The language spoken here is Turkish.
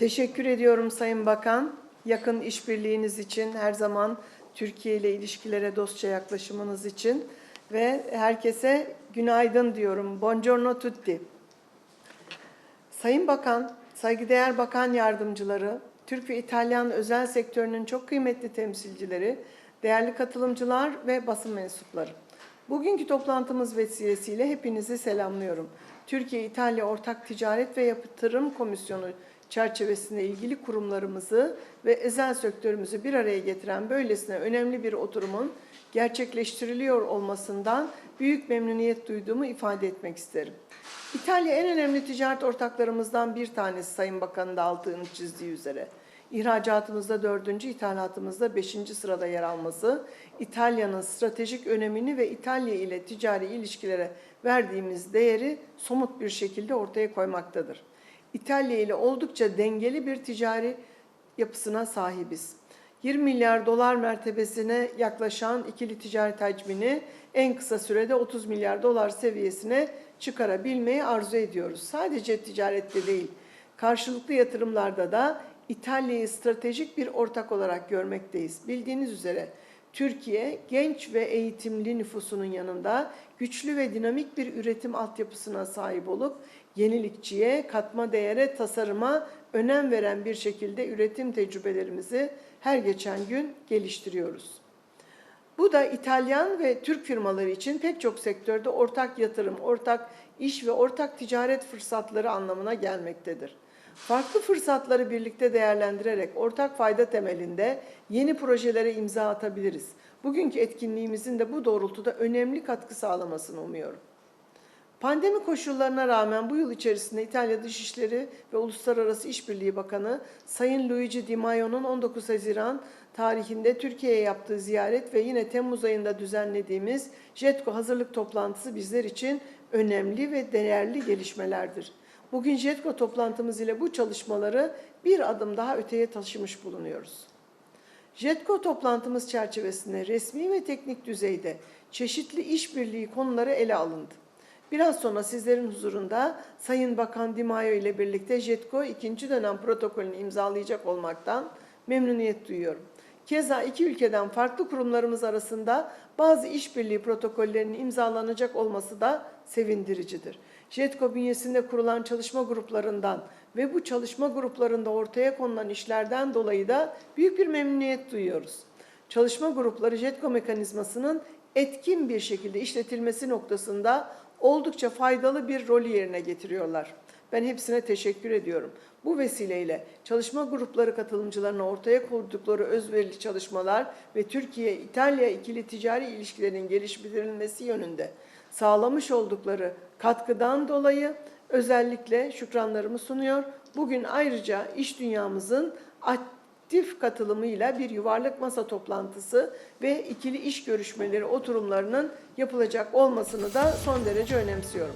Teşekkür ediyorum Sayın Bakan. Yakın işbirliğiniz için her zaman Türkiye ile ilişkilere dostça yaklaşımınız için ve herkese günaydın diyorum. Buongiorno tutti. Sayın Bakan, saygıdeğer bakan yardımcıları, Türk ve İtalyan özel sektörünün çok kıymetli temsilcileri, değerli katılımcılar ve basın mensupları. Bugünkü toplantımız vesilesiyle hepinizi selamlıyorum. Türkiye-İtalya Ortak Ticaret ve Yatırım Komisyonu çerçevesinde ilgili kurumlarımızı ve özel sektörümüzü bir araya getiren böylesine önemli bir oturumun gerçekleştiriliyor olmasından büyük memnuniyet duyduğumu ifade etmek isterim. İtalya en önemli ticaret ortaklarımızdan bir tanesi Sayın Bakan'ın da altını çizdiği üzere. İhracatımızda dördüncü, ithalatımızda beşinci sırada yer alması, İtalya'nın stratejik önemini ve İtalya ile ticari ilişkilere verdiğimiz değeri somut bir şekilde ortaya koymaktadır. İtalya ile oldukça dengeli bir ticari yapısına sahibiz. 20 milyar dolar mertebesine yaklaşan ikili ticaret hacmini en kısa sürede 30 milyar dolar seviyesine çıkarabilmeyi arzu ediyoruz. Sadece ticarette değil, karşılıklı yatırımlarda da İtalya'yı stratejik bir ortak olarak görmekteyiz. Bildiğiniz üzere Türkiye genç ve eğitimli nüfusunun yanında güçlü ve dinamik bir üretim altyapısına sahip olup yenilikçiye, katma değere, tasarıma önem veren bir şekilde üretim tecrübelerimizi her geçen gün geliştiriyoruz. Bu da İtalyan ve Türk firmaları için pek çok sektörde ortak yatırım, ortak iş ve ortak ticaret fırsatları anlamına gelmektedir. Farklı fırsatları birlikte değerlendirerek ortak fayda temelinde yeni projelere imza atabiliriz. Bugünkü etkinliğimizin de bu doğrultuda önemli katkı sağlamasını umuyorum. Pandemi koşullarına rağmen bu yıl içerisinde İtalya Dışişleri ve Uluslararası İşbirliği Bakanı Sayın Luigi Di Maio'nun 19 Haziran tarihinde Türkiye'ye yaptığı ziyaret ve yine Temmuz ayında düzenlediğimiz JETKO hazırlık toplantısı bizler için önemli ve değerli gelişmelerdir. Bugün JETKO toplantımız ile bu çalışmaları bir adım daha öteye taşımış bulunuyoruz. JETKO toplantımız çerçevesinde resmi ve teknik düzeyde çeşitli işbirliği konuları ele alındı. Biraz sonra sizlerin huzurunda Sayın Bakan Dimayo ile birlikte JETKO ikinci dönem protokolünü imzalayacak olmaktan memnuniyet duyuyorum. Keza iki ülkeden farklı kurumlarımız arasında bazı işbirliği protokollerinin imzalanacak olması da sevindiricidir. JETKO bünyesinde kurulan çalışma gruplarından ve bu çalışma gruplarında ortaya konulan işlerden dolayı da büyük bir memnuniyet duyuyoruz. Çalışma grupları JETKO mekanizmasının etkin bir şekilde işletilmesi noktasında oldukça faydalı bir rolü yerine getiriyorlar. Ben hepsine teşekkür ediyorum. Bu vesileyle çalışma grupları katılımcılarına ortaya koydukları özverili çalışmalar ve Türkiye-İtalya ikili ticari ilişkilerin geliştirilmesi yönünde sağlamış oldukları katkıdan dolayı özellikle şükranlarımı sunuyor. Bugün ayrıca iş dünyamızın aktif katılımıyla bir yuvarlak masa toplantısı ve ikili iş görüşmeleri oturumlarının yapılacak olmasını da son derece önemsiyorum.